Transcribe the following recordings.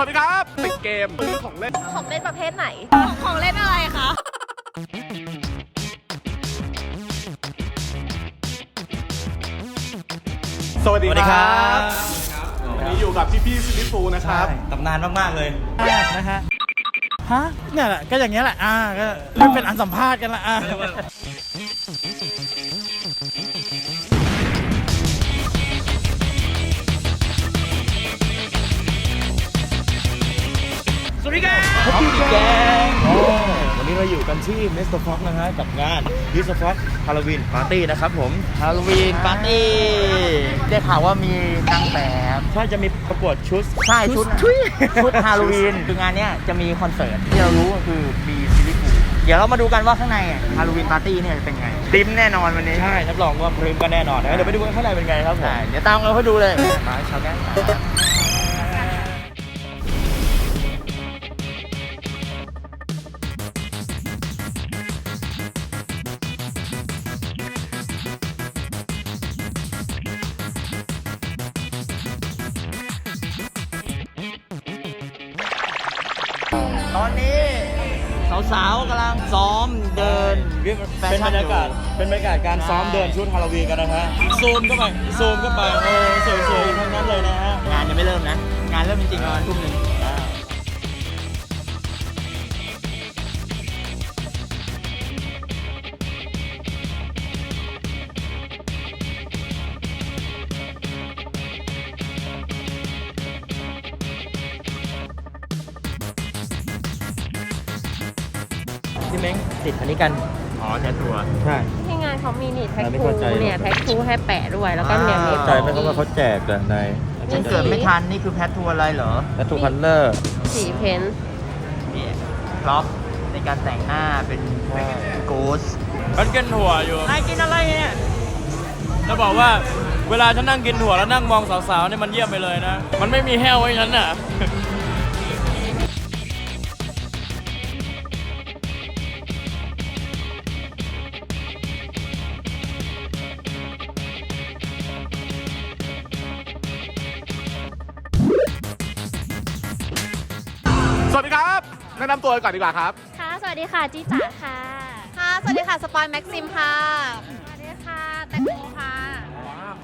วัสดีครับติดเกมซื้อของเล่นของเล่นประเภทไหน ของเล่นอะไรคะสวัสดีสวัสดีครับวันนี้อยู่กับพี่พี่ๆซิลิฟูนะครับ ตำนานมากๆเลยนะฮะ ฮะ เนี่ยแหละก็อย่างเงี้ยแหละ อ่า ก็เริ่มเป็นอันสัมภาษณ์กันละอ่า สวัสดีครับฮอปปี้แกงวันนี้เราอยู่กันที่เมสโตฟ็อกนะฮะกับงานดิสฟ็อกฮาโลวีนปาร์ตี้นะครับผมฮาโลวีนปาร์ตี้ได้ข่าวว่ามีนางแบบถ้าจะมีประกวดชุด ใช่ชุดทุยชุดฮาโลวีนคืองานเนี้ยจะมีคอนเสิร์ตที่เรารู้ก็คือบีซิลิฟูเดี๋ยวเรามาดูกันว่าข้างในฮาโลวีนปาร์ตี้เนี่ยจะเป็นไงติมแน่นอนวันนี้ใช่รับรองว่าพริมกันแน่นอนนะเดี๋ยวไปดูกันข้างในเป็นไงครับผมใช่เดี๋ยวตามเราไปดูเลยมาชาวแก๊ง ตอนนี้ สาวๆกำลังซ้อมเดินแฟเป็นชั่บรรยากาศเป็นบรรยากาศการซ้อมเดินชุดฮาโลวีนกันนะฮะซูมเข้าไปซูมเข้าไปโอ้สวยๆทั้งนั้นเลยนะฮะ งานยังไม่เริ่มนะ งานเริ่มจริงๆประมาณทุ่มหนึ่ง กัน อ๋อแททัวร์ใช่ ที่งานเขามีนี่แท็กไม่ทูเข้าใจ เนี่ยแท็กทูให้แปะด้วยแล้วก็เนี่ยมีใจไหมครับว่าเขาแจกแต่ในฉันเกิดไม่ทัน นี่คือแพททัวร์อะไรเหรอแททูคัลเลอร์สีเพ้นท์นี่พร็อพในการแต่งหน้าเป็นโกสฉันกินถั่วอยู่นายกินอะไรเนี่ยจะบอกว่าเวลาฉันนั่งกินถั่วแล้วนั่งมองสาวๆเนี่ยมันเยี่ยมไปเลยนะ มันไม่มีแห้วไว้ฉันน่ะ วัสดีครับแนะนำตัวก่อนดีกว่าครับ ค่ะ สวัสดีค่ะจีจ๋าค่ะ ค่ะ สวัสดีค่ะ สปอยแม็กซิมค่ะสวัสดีค่ะแตงโมค่ะ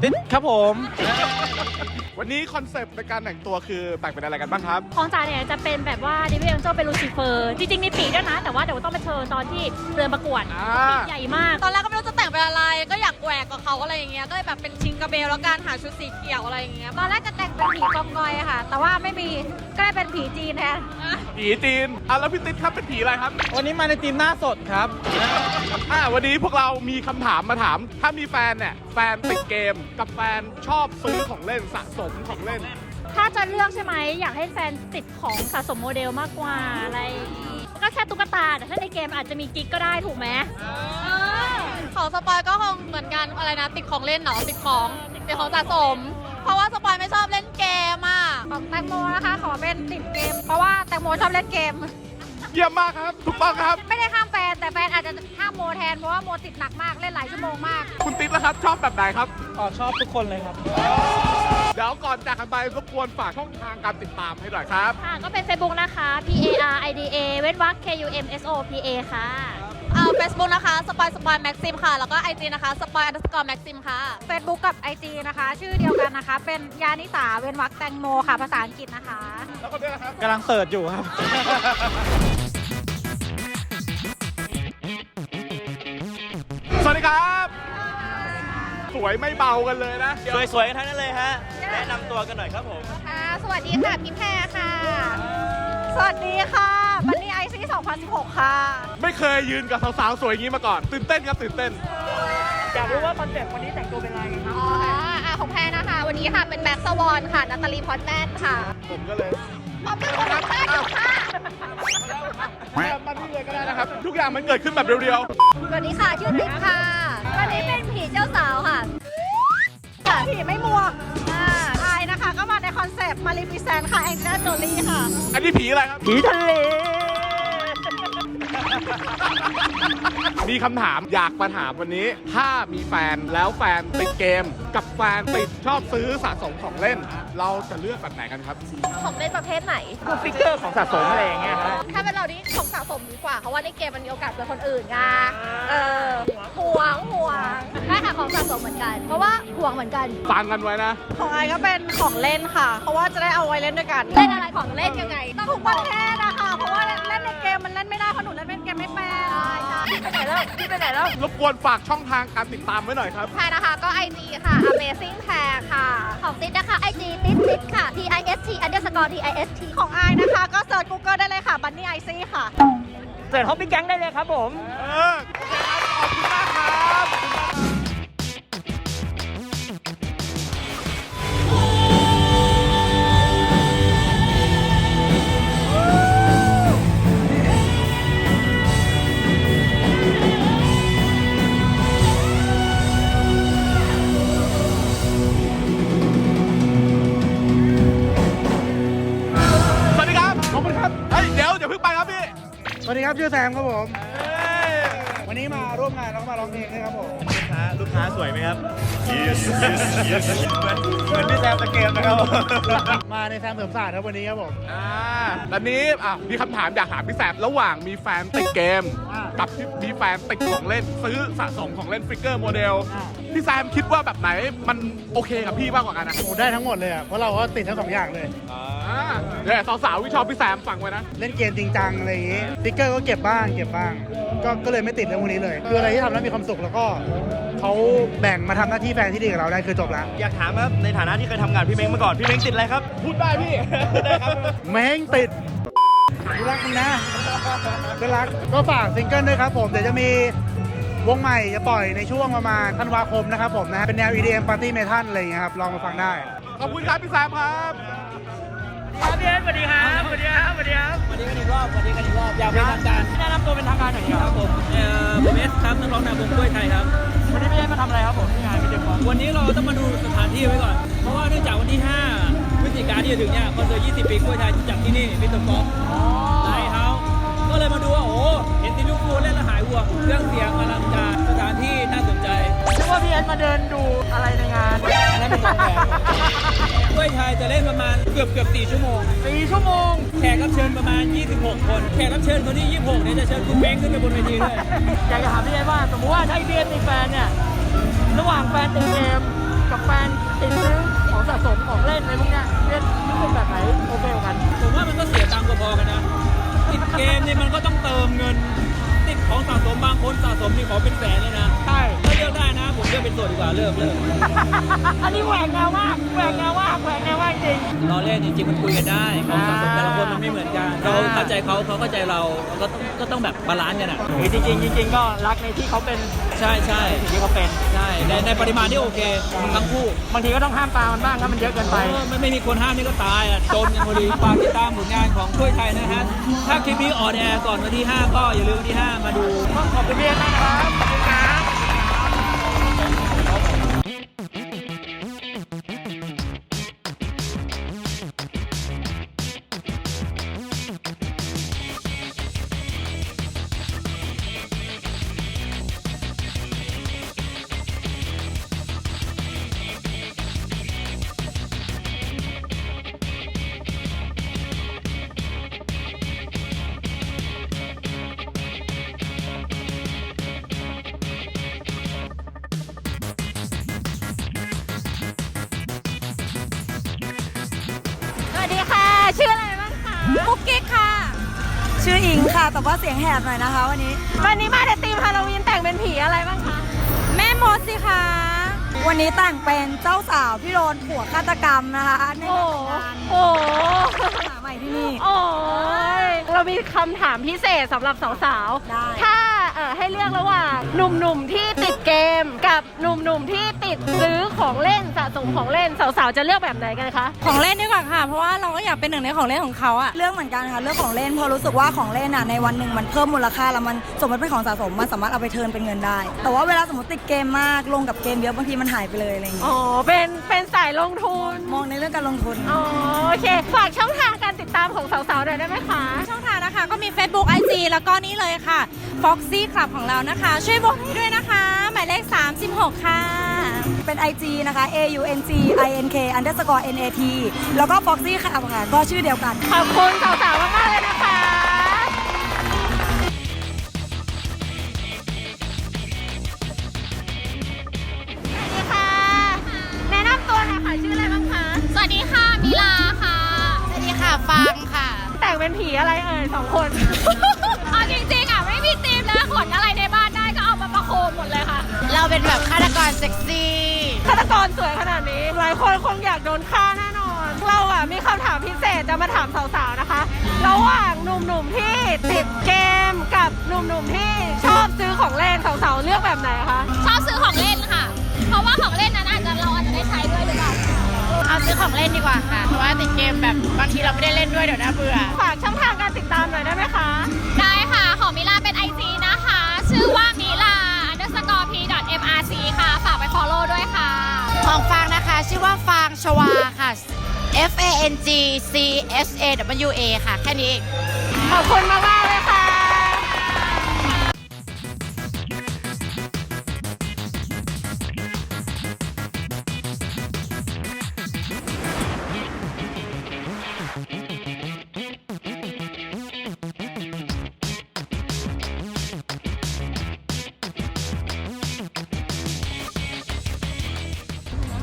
ติดครับผม วันนี้คอนเซปต์ในการแต่งตัวคือแต่งเป็นอะไรกันบ้างครับ ของจ๋าเนี่ยจะเป็นแบบว่าดิวิเอ็มโซเป็นลูซิเฟอร์ จริงๆมีปีกด้วยนะ แต่ว่าเดี๋ยวต้องไปเชิญตอนที่เดินประกวดอ่า ปีกใหญ่มาก ตอนแรกก็ไม่รู้จะแต่งเป็นอะไร ก็อยากแหวกกับเขาอะไรอย่างเงี้ย ก็เลยแบบเป็นชิงกระเบลแล้วการหาชุดสีเขียวอะไรอย่างเงี้ยตอนแรกจะแต่งเป็นผีกองกอยค่ะ แต่ว่าไม่มีก็ได้เป็นผีจีนแทน ผีจีนอะแล้วพี่ติ๊ดครับเป็นผีอะไรครับ วันนี้มาในทีมหน้าสดครับ อ่าวันนี้พวกเรามีคำถามมาถาม ถ้ามีแฟนเนี่ย แฟนติดเกมกับแฟนชอบซื้อของเล่นสะสมของเล่น ถ้าจะเลือกใช่ไหมอยากให้แฟนติดของสะสมโมเดลมากกว่าอะไรอย่างงี้ก็แค่ตุ๊กตาแต่ถ้าในเกมอาจจะมีกิ๊กก็ได้ถูกไหมของสปอยก็คงเหมือนกันอะไรนะ ติดของเล่นเนาะติดของติดของสะสม เพราะว่าสปอยไม่ชอบเล่นเกมอะของแตงโมนะคะ ขอเป็นติดเกม เพราะว่าแตงโมชอบเล่นเกม เยี่ยมมากครับ ถูกต้องครับ ไม่ได้ห้ามแฟน แต่แฟนอาจจะห้ามโมแทน เพราะว่าโมติดหนักมาก เล่นหลายชั่วโมงมาก คุณติ๊ดนะครับ ชอบแบบไหนครับ อ๋อชอบทุกคนเลยครับ เดี๋ยวก่อนจากกันไปรบกวนฝากช่องทางการติดตามให้หน่อยครับ ค่ะ ก็เป็น Facebook นะคะ P A R I D A เว้นวรรค K U M S O P A ค่ะเอาเฟซบุ๊กนะคะสปอยสปอยแม็กซิมค่ะ แล้วก็ไอจีนะคะสปอยอันดับสกอร์แม็กซิมค่ะ Facebook กับ IG นะคะ ชื่อเดียวกันนะคะ เป็นยานิสาเว้นวรรคแตงโมค่ะ ภาษาอังกฤษนะคะ แล้วคนนี้นะครับ กำลังเสิร์ชอยู่ครับ สวัสดีครับ สวยไม่เบากันเลยนะ สวยๆกันทั้งนั้นเลยฮะ แนะนำตัวกันหน่อยครับผม ค่ะ สวัสดีค่ะพี่แพรค่ะ สวัสดีค่ะบันนี่ไอซี2016 ค่ะ ไม่เคยยืนกับสาวๆ สวยอย่างนี้มาก่อน ตื่นเต้นครับตื่นเต้น อยากรู้ว่าคอนเซ็ปต์วันนี้แต่งตัวเป็นอะไรครับอ๋ออะของแพรนะคะ วันนี้ค่ะเป็นแบ็กสวอนค่ะ นาตาลีพอตแมนค่ะ ผมก็เลย ขอบคุณคนทำได้อยู่ค่ะแบบ มาที่เลยก็ได้นะครับ ทุกอย่างมันเกิดขึ้นแบบเรียวสวัสดีค่ะชื่อติ๊กค่ะวันนี้เป็นผีเจ้าสาวค่ะค่ะผีไม่มัวอ่าอายนะคะ ก็มาในคอนเซปต์มาริฟิแซนค่ะแองเจลิน่าโจลี่ค่ะ ๆ อันนี้ผีอะไรครับ ผีทะเล มีคำถามอยากมาถามวันนี้ ถ้ามีแฟนแล้วแฟนติดเกม กับแฟนติดชอบซื้อสะสมของเล่น เราจะเลือกแบบไหนกันครับ ของเล่นประเภทไหนพวกฟิกเกอร์ของสะสมอะไรอย่างเงี้ยครับถ้าเป็นเรานี่ของสะสมดีกว่าเพราะว่าในเกมมันมีโอกาสเจอคนอื่นไงเออห่วงห่วงใช่ค่ะของสะสมเหมือนกัน เพราะว่าห่วงเหมือนกันฟังกันไว้นะ ของไอก็เป็นของเล่นค่ะ เพราะว่าจะได้เอาไว้เล่นด้วยกัน เล่นอะไรของเล่นยังไงต้องทุกประเภทอะค่ะเพราะว่าเล่นในเกมมันเล่นไม่ได้เพราะหนูเล่นเป็นเกมไม่เป็นใช่ใช่พี่ ไปไหนแล้วพี่ไปไหนแล้ว รบกวนฝากช่องทางการติดตามไว้หน่อยครับ แพรนะคะก็ IG ค่ะ Amazing แพรค่ะ ของติ๊ดนะคะ IG ติ๊ดติ๊ดค่ะ T I S T underscore T I S T ของไอนะคะ ก็เซิร์ช Google ได้เลยค่ะ Bunny I C ค่ะ เสิร์ชฮอปปี้แก๊งได้เลยครับผม เออขอบคุณมาก สวัสดีครับชื่อแซมครับผมเอ้ยวันนี้มาร่วมงานแล้วก็มาร้องเพลงด้วยครับผมลูกค้าสวยไหมครับ yes yes yes เหมือนพี่แซมตะเกมนะครับมาในแซมเสริมศาสตร์ครับวันนี้ครับผมอ่าตอนนี้อะมีคำถามอยากถามพี่แซมระหว่างมีแฟนติดเกมอ่ากับที่มีแฟนติดของเล่นซื้อสะสมของเล่นฟิกเกอร์โมเดลอ่า พี่แซมคิดว่าแบบไหนมันโอเคกับพี่มากกว่ากันนะโอ้ได้ทั้งหมดเลยอะ เพราะเราก็ติดทั้งสองอย่างเลยอ่าเนี่ยสาวๆที่ชอบพี่แซมฟังไว้นะ เล่นเกมจริงจังอะไรอย่างงี้สติ๊กเกอร์ก็เก็บบ้างเก็บบ้าง ก็ก็เลยไม่ติดเรื่องพวกนี้เลย คืออะไรที่ทำแล้วมีความสุขแล้วก็เขาแบ่งมาทำหน้าที่แฟนที่ดีกับเราได้คือจบละอยากถามครับในฐานะที่เคยทำงานพี่เม้งมาก่อนพี่เม้งติดอะไรครับ พูดได้พี่ ได้ครับ แม่งติดกูรักมึงนะก็รักก็ฝากซิงเกิลด้วยครับผมเดี๋ยวจะมี วงใหม่จะปล่อยในช่วงประมาณธันวาคมนะครับผมนะเป็นแนว EDM Party Metal อะไรอย่างเงี้ยครับลองมาฟังได้ ขอบคุณครับพี่แซมครับครับพี่เอสสวัสดีครับสวัสดีครับสวัสดีครับสวัสดีกันอีกรอบสวัสดีกันอีกรอบอยากเป็นทางการแนะนำตัวเป็นทางการหน่อยครับผมเอ่อผมเอสครับนักร้องนำวงกล้วยไทยครับวันนี้พี่เอสมาทำอะไรครับผมที่งานพี่เจมส์วันนี้เราต้องมาดูสถานที่ไว้ก่อน เพราะว่าเนื่องจากวันที่5พฤศจิกายนที่จะถึงเนี่ยคอนเสิร์ต 20 ปีกล้วยไทยจะจัดที่นี่มิสเตอร์ฟ็ ก็เลยมาดูว่าโอ้โหเห็นที่ลูกฟูเล่นแล้วหายห่วงเครื่องเสียงอลังการสถานที่น่าสนใจนึกว่าพี่เอสมาเดินดูอะไรในงานอันนั้นเป็นวงแหวนกล้วยไทยจะเล่นประมาณเกือบเกือบ4ชั่วโมง สี่ชั่วโมง แขกรับเชิญประมาณ 26 คน แขกรับเชิญคนที่ 26 เนี่ยจะเชิญคุณเม้งขึ้นไปบนเวทีด้วย อยากจะถามพี่เอสว่า สมมติว่าถ้าพี่เอสมีแฟนเนี่ย ระหว่างแฟนติดเกมกับแฟนติดซื้อของสะสมของเล่นในพวกเนี้ยพี่เอสรู้สึกแบบไหนโอเคกว่ากัน ผมว่ามันก็เสียตังค์พอๆกันนะติด เกมเนี่ยมันก็ต้องเติมเงินติดของสะสมบางคนสะสมนี่ขอเป็นแสนเลยนะ ใช่ ได้นะ ผมเลือกเป็นโสดดีกว่าเลิกเลิกอันนี้แหวกแนวมากแหวกแนวมากแหวกแนวมากจริงรอเล่นจริงๆมันคุยกันได้ของสะสมแต่ละคนมันไม่เหมือนกัน เราเข้าใจเขาเขาเข้าใจเราเราก็ต้องก็ต้องแบบบาลานซ์กันอะจริงๆจริงๆก็รักในที่เขาเป็นใช่ใช่สิ่งที่เขาเป็น ใช่ในในปริมาณที่โอเคทั้งคู่ บางทีก็ต้องห้ามตามมันบ้างถ้ามันเยอะเกินไป เออไม่ไม่มีคนห้ามนี่ก็ตายอะจนกันพอดีฝากติดตามผลงานของกล้วยไทยนะฮะถ้าคลิปนี้ออนแอร์ก่อนวันที่ 5 ก็อย่าลืมวันที่ 5 มาดู ขอบคุณพี่เอสมากครับขอบคุณครับ ออิงค่ะแต่ว่าเสียงแหบหน่อยนะคะวันนี้ วันนี้มาในธีมฮาโลวีนแต่งเป็นผีอะไรบ้างคะ แม่มดสิคะ วันนี้แต่งเป็นเจ้าสาวที่โดนผัวฆาตกรรมนะคะในโอ้งานโห หาใหม่ที่นี่ โอ้ยเรามีคำถามพิเศษสำหรับสาวได้ ๆ ถ้าเอ่อให้เลือกระหว่างหนุ่มๆที่ติดเกมกับหนุ่มๆที่ ติดติดซื้อของเล่นสะสมของเล่นสาวๆจะเลือกแบบไหนกันคะของเล่นดีกว่าค่ะ เพราะว่าเราก็อยากเป็นหนึ่งในของเล่นของเขาอะเรื่องเหมือนกันค่ะเรื่องของเล่นพอรู้สึกว่าของเล่นอะในวันหนึ่งมันเพิ่มมูลค่าแล้วมันสมมติเป็นของสะสมมันสามารถเอาไปเทิร์นเป็นเงินได้ แต่ว่าเวลาสมมติติดเกมมากลงกับเกมเยอะบางทีมันหายไปเลยอะไรอย่างเงี้ยอ๋อเป็นเป็นสายลงทุนมองในเรื่องการลงทุนอ๋อโอเคฝากช่องทางการติดตามของสาวๆหน่อยได้ไหมคะช่องทางนะคะก็มี Facebook IG แล้วก็นี่เลยค่ะ Foxy Club ของเรานะคะ ช่วยบอกให้ด้วยนะคะ หมายเลข 36 ค่ะ เป็น IG นะคะ A U N G I N K underscore N A T แล้วก็ Foxy Club ค่ะก็ชื่อเดียวกัน ขอบคุณสาวๆมากๆเลยนะคะสวัสดีค่ะ แนะนำตัวหน่อยค่ะ ชื่ออะไรบ้างคะ สวัสดีค่ะมิลาค่ะ สวัสดีค่ะฟังค่ะ แต่งเป็นผีอะไรเอ่ยสองคน เอาจริงๆอะไม่มีธีมเลยขนอะไรในบ้านได้ก็เอามาประโคมหมดเลยค่ะ เราเป็นแบบฆาต กรเซ็กซี่ฆาตกรสวยขนาดนี้ หลายคนคงอยากโดนฆ่าแน่นอน เราอะมีคำถามพิเศษจะมาถามสาวๆนะคะ ระหว่างหนุ่มๆที่ติดเกมกับหนุ่มๆที่ชอบซื้อของเล่นสาวๆเลือกแบบไหนคะชอบซื้อของเล่นค่ะ เพราะว่าของเล่นนั้นอาจจะเราอาจจะได้ใช้ด้วยหรือเปล่าเอาซื้อของเล่นดีกว่าค่ะ เพราะว่าติดเกมแบบบางทีเราไม่ได้เล่นด้วยเดี๋ยวน่าเบื่อ ฝากช่องทางการติดตามหน่อยได้ไหมคะ ได้ค่ะ ของมิลาเป็น IG นะคะ ชื่อว่ามิลา ฝากไป follow ด้วยค่ะ ของฟางนะคะ ชื่อว่าฟางชวาค่ะ F A N G C S A W A ค่ะ แค่นี้เองขอบคุณมากๆเล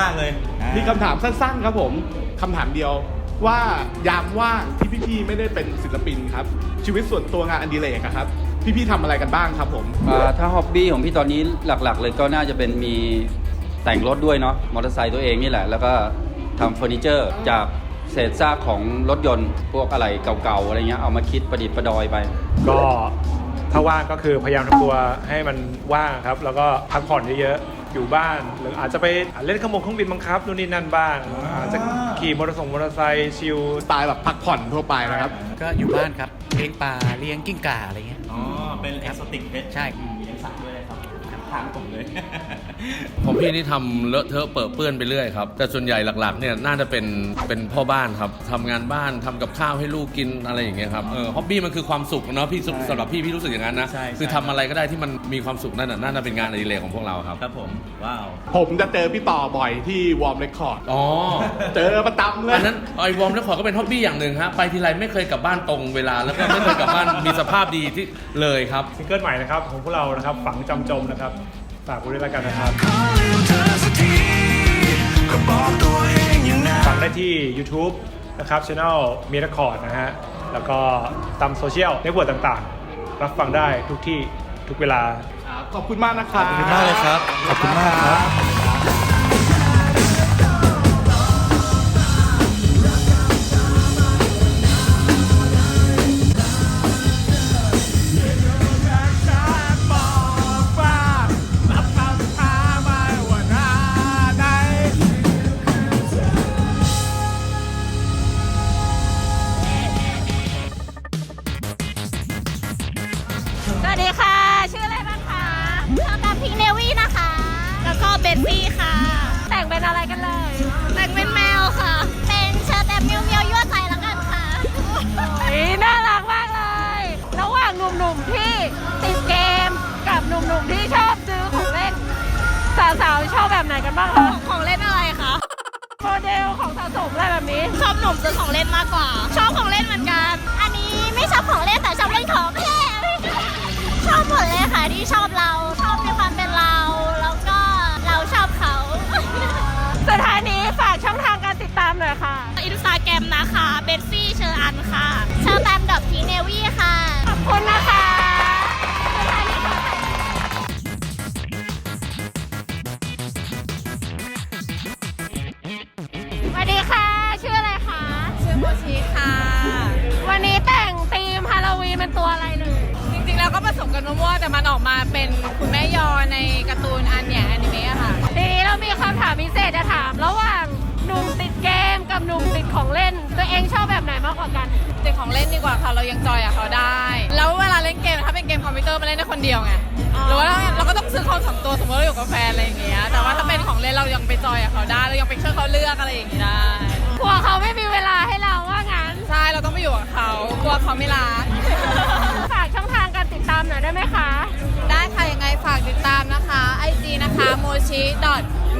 มากๆเลยมีคำถามสั้นๆครับผมคำถามเดียวว่ายามว่างที่พี่ๆไม่ได้เป็นศิลปินครับ ชีวิตส่วนตัวงานอดิเรกอะครับ พี่ๆทำอะไรกันบ้างครับผมอ่าถ้าฮ็อบบี้ของพี่ตอนนี้หลักๆ เลยก็น่าจะเป็นมีแต่งรถด้วยเนาะมอเตอร์ไซค์ตัวเองนี่แหละ แล้วก็ทำเฟอร์นิเจอร์จากเศษซากของรถยนต์พวกอะไรเก่าๆอะไรเงี้ยเอามาคิดประดิษฐ์ประดอยไป ก็ถ้าว่างก็คือพยายามทำตัวให้มันว่างครับ แล้วก็พักผ่อนเยอะๆ อยู่บ้าน หรืออาจจะไปเล่นเครื่องบินเครื่องบินบังคับนู่นนี่นั่นบ้าง อาจจะขี่มอเตอร์ไซค์มอเตอร์ไซค์ชิลสไตล์แบบพักผ่อนทั่วไปนะครับ ก็อยู่บ้านครับเลี้ยงปลาเลี้ยงกิ้งก่าอะไรเงี้ย อ๋อ เป็นเอ็กโซติกเพชใช่ ถามผมเลย ของพี่นี่ทำเลอะเทอะเปิดเปื้อนไปเรื่อยครับ แต่ส่วนใหญ่หลักๆเนี่ยน่าจะเป็นเป็นพ่อบ้านครับทำงานบ้านทำกับข้าวให้ลูกกินอะไรอย่างเงี้ยครับเออฮ็อบบี้มันคือความสุขเนาะพี่สุขสำหรับพี่พี่รู้สึกอย่างนั้นนะใช่ใช่ คือทำอะไรก็ได้ที่มันมีความสุขนั่นน่ะน่าจะเป็นงานอดิเรกของพวกเราครับครับผม ว้าว ผมจะเจอพี่ต่อบ่อยที่วอร์มเรคคอร์ด อ๋อ เจอประจำเลย อันนั้นไอวอร์มแล้วขอก็เป็นฮ็อบบี้อย่างหนึ่งฮะไปทีไรไม่เคยกลับบ้านตรงเวลาแล้วก็ไม่เคยกลับบ้านมีสภาพดีที่เลยครับ ซิงเกิลใหม่นะครับของพวกเรานะครับฝังจำจมนะครับ ฝากไว้ด้วยแล้วกันนะครับ ฟังได้ที่ YouTube นะครับช anel มีรคอร์ดนะฮะ แล้วก็ตามโซเชียลเน็ตเวิร์กต่างๆ รับฟังได้ทุกที่ทุกเวลา ขอบคุณมากนะครับ ขอบคุณมากเลยครับ ขอบคุณมากครับ กันบ้างคะของเล่นอะไรคะโมเดลของสะสมอะไรแบบนี้ ชอบหนุ่มซื้อของเล่นมากกว่า ชอบของเล่นเหมือนกัน อันนี้ไม่ชอบของเล่นแต่ชอบเล่นของเล่นชอบหมดเลยค่ะที่ชอบเรา ชอบในความเป็นเรา แล้วก็เราชอบเขา สุดท้ายนี้ฝากช่องทางการติดตามหน่อยค่ะ อินสตาแกรมนะคะ เบสซี่เชอร์อันค่ะ เชอร์แบมดอทพีเนวี่ค่ะ ขอบคุณนะคะ หนุ่มติดของเล่น ตัวเองชอบแบบไหนมากกว่ากัน ติดของเล่นดีกว่าค่ะ เรายังจอยกับเขาได้ แล้วเวลาเล่นเกมถ้าเป็นเกมคอมพิวเตอร์มันเล่นได้คนเดียวไงอ๋อหรือว่าเราก็ต้องซื้อคอมสองตัวสมมติเราอยู่กับแฟนอะไรอย่างเงี้ยแต่ว่าถ้าเป็นของเล่นเรายังไปจอยกับเขาได้เรายังไปช่วยเขาเลือกอะไรอย่างงี้ได้กลัวเขาไม่มีเวลาให้เราว่างั้นใช่เราต้องไปอยู่กับเขากลัวเขาไม่รักฝากช่องทางการติดตามหน่อยได้ไหมคะ ได้ค่ะยังไงฝากติดตามนะคะ IG นะคะ mochi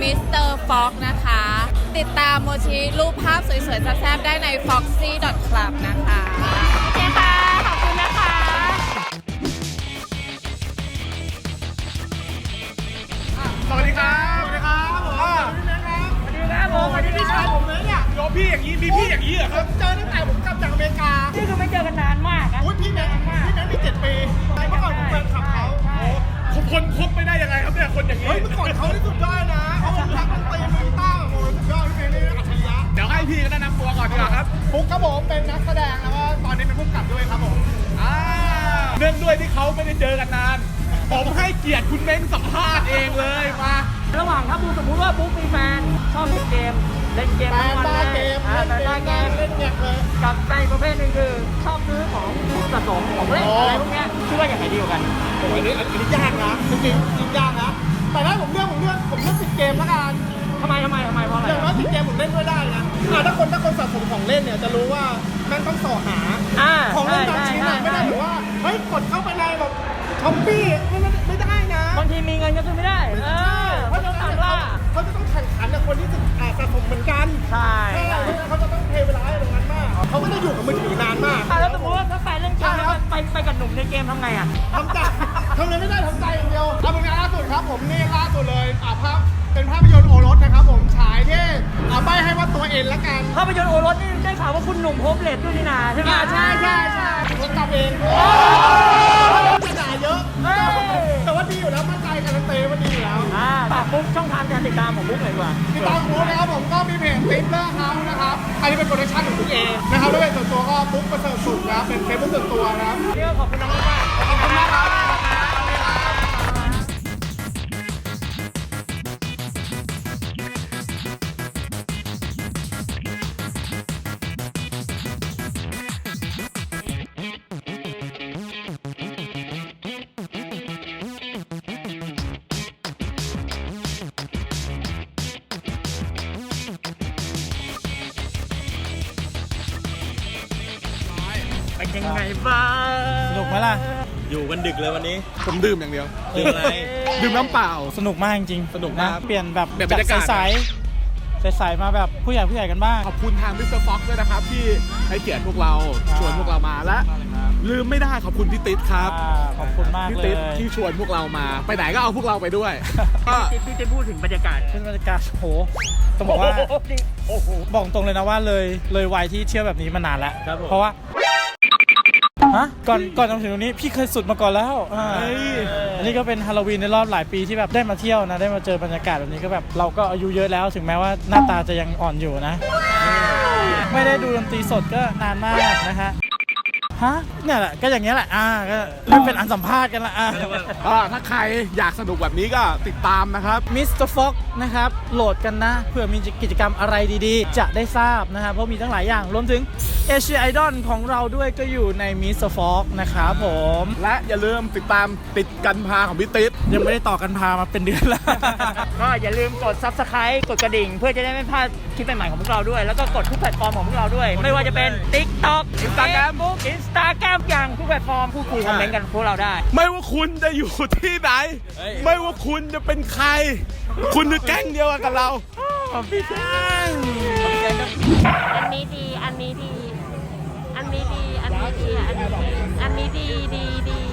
mr fox นะคะ ติดตามโมชิรูปภาพสวยๆแซ่บๆได้ใน foxy club นะคะโอเคค่ะ ขอบคุณนะคะ สวัสดีครับ สวัสดีครับผมสวัสดีครับสวัสดีครับผมสวัสดีพี่ชายผมเลยเนี่ยโยพี่อย่างนี้ มีพี่อย่างนี้เหรอครับเจอตั้งแต่ผมกลับจากอเมริกา นี่คือไม่เจอกันนานมากอะ อุ้ยพี่แม็กพี่ ครับฟุกครับผมเป็นนักแสดงแล้วก็ตอนนี้เป็นผู้กำกับด้วยครับผมอ่าเนื่องด้วยที่เขาไม่ได้เจอกันนาน ผมให้เกียรติคุณเม้งสัมภาษณ์เองเลยมาระหว่างถ้าบุ๊กสมมติว่าบุ๊กมีแฟนชอบเล่นเกมเล่นเกมแฟทั้นงวันบ้าเลยเกมอ่าเล่นแฟนเกบ้ามเกมเล่นเน็ตเลยกับในประเภทหนึงคือชอบซื้อของสะสมของเล่นอ๋อออะไรพวกเนี้ยคิดว่าอย่างไรดีกว่ากันโอ้โหอันนี้อันนี้ยากนะจริงๆจริงยากนะแต่ถ้าผมเลือกผมเลือกผมเลือกติดเกมละกันทำไมทำไมทำไมเพราะอะไรอย่างน้อยติดเกมผมเล่นด้วยได้นะอ่าถ้าคนถ้าคนสะสมของเล่นเนี่ยจะรู้ว่าแม่งต้องสอหา อ่าของเล่นบางชิ้นอะไม่ได้แบบว่าเฮ้ยกดเข้าไปในแบบช้อปปี้ไม่ไม่ไม่ได้นะบางทีมีเงินก็ซื้อไม่ได้เออเพราะต้องตามล่าเขาจะต้องแข่งขันกับคนที่อ่าสะสมเหมือนกันใช่ใช่เขาจะต้องเทเวลาให้ตรงนั้นมากเขาไม่ได้อยู่กับมือถือนานมากอะแล้วสมมติว่าถ้าแฟนเล่นเกมแล้ว ไปไปกับหนุ่มในเกมทำไงอะทำใจทำอะไรไม่ได้ทำใจอย่างเดียวเอาเป็นงานล่าสุดครับ ผมนี่ล่าสุดเลยอ่าภาพเป็นภาพยนตร์โอรสนะครับ ผมฉายที่อ่าใบให้ว่าตัวเอ็นละกันภาพยนตร์โอรสนี่ได้ข่าวว่าคุณหนุ่มโฮปเลสด้วยนี่นาใช่ไหมอ่าใช่ใช่ใช่ผมกลับเองจะ ติดตามของบุ๊กหน่อยดีกว่าติดตามผมนะครับผมก็มีเพจติ๊กเกอร์เฮาส์นะครับอันนี้เป็นโปรดักชั่นของคุณเองนะครับแล้วเป็นส่วนตัวก็บุ๊กประเสริฐสุขนะครับเป็นเฟซบุ๊กส่วนตัวนะครับนี่ก็ขอบคุณน้องมากๆขอบคุณมากครับ ยังไงบ้างสนุกไหมล่ะ อยู่กันดึกเลยวันนี้ ผมดื่มอย่างเดียว ดื่มอะไร ดื่มน้ำเปล่า สนุกมากจริงสนุกมากะเปลี่ยนแบบเปลี่ยนบรรยากาศ ใสๆใสๆมาแบบผู้ใหญ่ผู้ใหญ่กันบ้าง ขอบคุณทางมิสเตอร์ฟ็อกด้วยนะครับ ที่ให้เกียรติพวกเราครับ ชวนพวกเรามาและ ลืมไม่ได้ขอบคุณพี่ติ๊ดครับอ่าขอบคุณมากพี่เลติ๊ดยที่ชวนพวกเรามา ไปไหนก็เอาพวกเราไปด้วย ก็ ที่จะพูดถึงบรรยากาศ เป็นบรรยากาศโหต้องบอกว่า โอ้โห บอกตรงเลยนะว่าเลยเลยวัยที่เที่ยวแบบนี้มานานแล้ว ครับผม เพราะว่า ฮะก่อนก่อนจะมาถึงตรงนี้พี่เคยสุดมาก่อนแล้วอ่าเฮ้ย อันนี้ก็เป็นฮาโลวีนในรอบหลายปีที่แบบได้มาเที่ยวนะ ได้มาเจอบรรยากาศแบบนี้ก็แบบเราก็อายุเยอะแล้วถึงแม้ว่าหน้าตาจะยังอ่อนอยู่นะ ไม่ได้ดูดนตรีสดก็นานมากนะฮะฮะเนี่ยแหละก็อย่างเงี้ยแหละอ่าก็เริ่มเป็นอันสัมภาษณ์กันละอ่าอ่าถ้าใครอยากสนุกแบบนี้ก็ติดตามนะครับ มิสเตอร์ฟ็อก นะครับ โหลดกันนะเผื่อมีกิจกรรมอะไรดีๆ จะได้ทราบนะครับ เพราะมีตั้งหลายอย่าง รวมถึงเอเชียไอดอลของเราด้วยก็อยู่ในมิสเตอร์ฟ็อกนะครับผม และอย่าลืมติดตามติดกันพาของพี่ติ๊ดยังไม่ได้ต่อกันพามาเป็นเดือนแล้ว ก็อย่าลืมกด subscribe กดกระดิ่ง เพื่อจะได้ไม่พลาดคลิปใหม่ๆของพวกเราด้วย แล้วก็กดทุกแพลตฟอร์มของพวกเราด้วย ไม่ว่าจะเป็น TikTok Instagram Instagram อย่างทุกแพลตฟอร์มพูดคุยคอมเมนต์กันกับพวกเราได้ ไม่ว่าคุณจะอยู่ที่ไหน ไม่ว่าคุณจะเป็นใคร คุณจะแก๊งเดียวกันกับเราพี่แก๊งอันนี้ดี อันนี้ดี อันนี้ดี อันนี้ดี อันนี้ดี อันนี้ดีดีดี